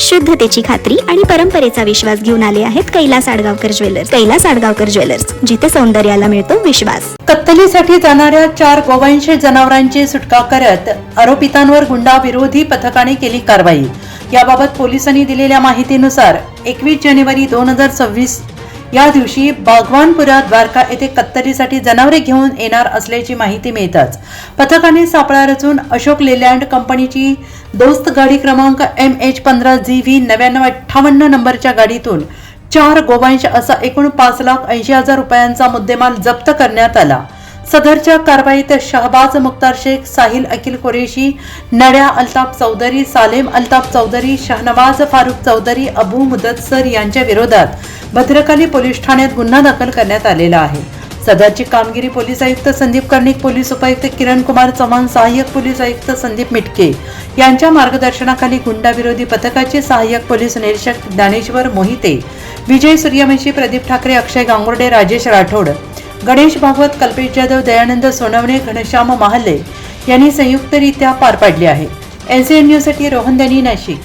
शुद्धतेची खात्री आणि परंपरेचा विश्वास घेऊन आले आहेत कैलास आडगावकर ज्वेलर्स. कैलास आडगावकर ज्वेलर्स जिथे सौंदर्याला मिळतो विश्वास. कत्तलीसाठी जाणाऱ्या चार गोवंश जनावरांची सुटका करत आरोपितांवर गुंडा विरोधी पथकाने केली कारवाई. याबाबत पोलिसांनी दिलेल्या माहितीनुसार एकवीस जानेवारी दोन हजार सव्वीस या दिवशी बागवानपुरा द्वारका येथे कत्तलीसाठी जनावरे घेऊन येणार असल्याची माहिती मिळताच पथकाने सापळा रचून अशोक लेलँड कंपनीची दोस्त गाडी क्रमांक एम एच पंधरा जी व्ही नव्याण्णव अठ्ठावन्न नंबरच्या गाडीतून चार गोवांश असा एकूण पाच लाख ऐंशी हजार रुपयांचा मुद्देमाल जप्त करण्यात आला. सदरच्या कारवाईत शहबाज मुख्तार शेख साहिल अखिल कुरेशी नड्या अल्ताफ चौधरी सालेम अल्ताफ चौधरी शहनवाज फारुख चौधरी अबू मुदतसर यांच्या विरोधात भद्रकाली पोलीस ठाण्यात गुन्हा दाखल करण्यात आलेला आहे. सदरची कामगिरी पोलीस आयुक्त संदीप कर्णिक पोलीस उपायुक्त किरण कुमार चव्हाण सहाय्यक पोलीस आयुक्त संदीप मिटके यांच्या मार्गदर्शनाखाली गुंडाविरोधी पथकाचे सहाय्यक पोलीस निरीक्षक ज्ञानेश्वर मोहिते विजय सूर्यवंशी प्रदीप ठाकरे अक्षय गांगुर्डे राजेश राठोड गणेश भागवत कल्पेश जाधव दयानंद सोनवणे घनश्याम महाले यांनी संयुक्तरित्या पार पाडले आहे. एन सी न्यूजसाठी रोहन दनी नाशिक.